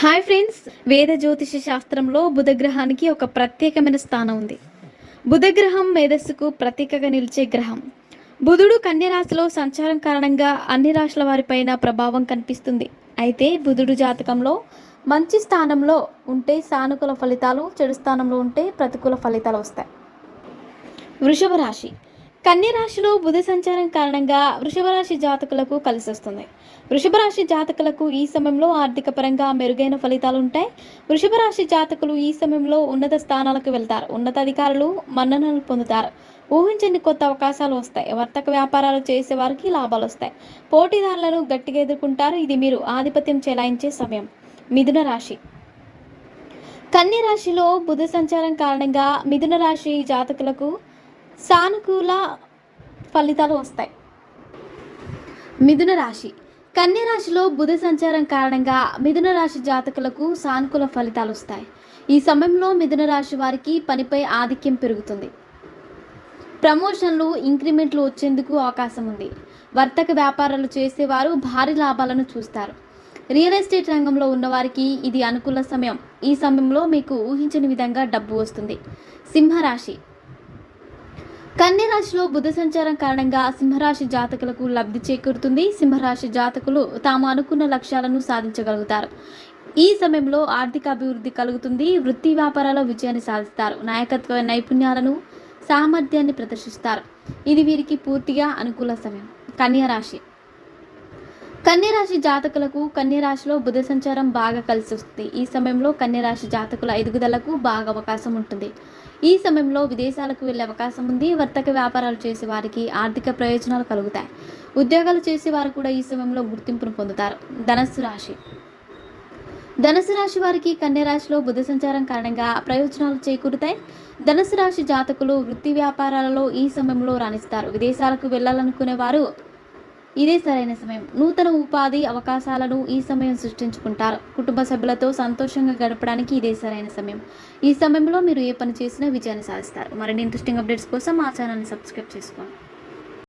Hi friends వేద జ్యోతిష శాస్త్రంలో బుధగ్రహానికి ఒక ప్రత్యేకమైన స్థానం ఉంది. బుధగ్రహం మేధస్సుకు ప్రతీకగా నిలిచే గ్రహం. బుధుడు కన్యరాశిలో సంచారం కారణంగా అన్ని రాశుల వారిపైన ప్రభావం కనిపిస్తుంది. అయితే బుధుడు జాతకంలో మంచి స్థానంలో ఉంటే సానుకూల ఫలితాలు చెడు స్థానంలో ఉంటే ప్రతికూల ఫలితాలు వస్తాయి. వృషభ రాశి. కన్య రాశిలో బుధ సంచారం కారణంగా వృషభ రాశి జాతకులకు కలిసి వస్తుంది. వృషభ రాశి జాతకులకు ఈ సమయంలో ఆర్థిక పరంగా మెరుగైన ఫలితాలు ఉంటాయి. వృషభ రాశి జాతకులు ఈ సమయంలో ఉన్నత స్థానాలకు వెళ్తారు. ఉన్నతాధికారులు మన్ననలు పొందుతారు. ఊహించని కొత్త అవకాశాలు వస్తాయి. వర్తక వ్యాపారాలు చేసే వారికి లాభాలు వస్తాయి. పోటీదారులను గట్టిగా ఎదుర్కొంటారు. ఇది మీరు ఆధిపత్యం చెలాయించే సమయం. మిథున రాశి. కన్య రాశిలో బుధ సంచారం కారణంగా మిథున రాశి జాతకులకు సానుకూల ఫలితాలు వస్తాయి. మిథున రాశి. కన్య రాశిలో బుధ సంచారం కారణంగా మిథున రాశి జాతకులకు సానుకూల ఫలితాలు వస్తాయి. ఈ సమయంలో మిథున రాశి వారికి పనిపై ఆధిక్యం పెరుగుతుంది. ప్రమోషన్లు ఇంక్రిమెంట్లు వచ్చేందుకు అవకాశం ఉంది. వర్తక వ్యాపారాలు చేసేవారు భారీ లాభాలను చూస్తారు. రియల్ ఎస్టేట్ రంగంలో ఉన్నవారికి ఇది అనుకూల సమయం. ఈ సమయంలో మీకు ఊహించని విధంగా డబ్బు వస్తుంది. సింహరాశి. కన్యరాశిలో బుధ సంచారం కారణంగా సింహరాశి జాతకులకు లబ్ధి చేకూరుతుంది. సింహరాశి జాతకులు తాము అనుకున్న లక్ష్యాలను సాధించగలుగుతారు. ఈ సమయంలో ఆర్థిక అభివృద్ధి కలుగుతుంది. వృత్తి వ్యాపారాల విజయాన్ని సాధిస్తారు. నాయకత్వ నైపుణ్యాలను సామర్థ్యాన్ని ప్రదర్శిస్తారు. ఇది వీరికి పూర్తిగా అనుకూల సమయం. కన్యరాశి కన్యరాశి జాతకులకు కన్యరాశిలో బుధ సంచారం బాగా కలిసి వస్తుంది. ఈ సమయంలో కన్యరాశి జాతకుల ఎదుగుదలకు బాగా అవకాశం ఉంటుంది. ఈ సమయంలో విదేశాలకు వెళ్ళే అవకాశం ఉంది. వర్తక వ్యాపారాలు చేసే వారికి ఆర్థిక ప్రయోజనాలు కలుగుతాయి. ఉద్యోగాలు చేసే వారు కూడా ఈ సమయంలో గుర్తింపును పొందుతారు. ధనస్సు రాశి. ధనుసు రాశి వారికి కన్యరాశిలో బుధ సంచారం కారణంగా ప్రయోజనాలు చేకూరుతాయి. ధనుసు రాశి జాతకులు వృత్తి వ్యాపారాలలో ఈ సమయంలో రాణిస్తారు. విదేశాలకు వెళ్ళాలనుకునే వారు ఇదే సరైన సమయం. నూతన ఉపాధి అవకాశాలను ఈ సమయం సృష్టించుకుంటారు. కుటుంబ సభ్యులతో సంతోషంగా గడపడానికి ఇదే సరైన సమయం. ఈ సమయంలో మీరు ఏ పని చేసినా విజయాన్ని సాధిస్తారు. మరిన్ని ఇంట్రెస్టింగ్ అప్డేట్స్ కోసం మా ఛానల్ని సబ్స్క్రైబ్ చేసుకోండి.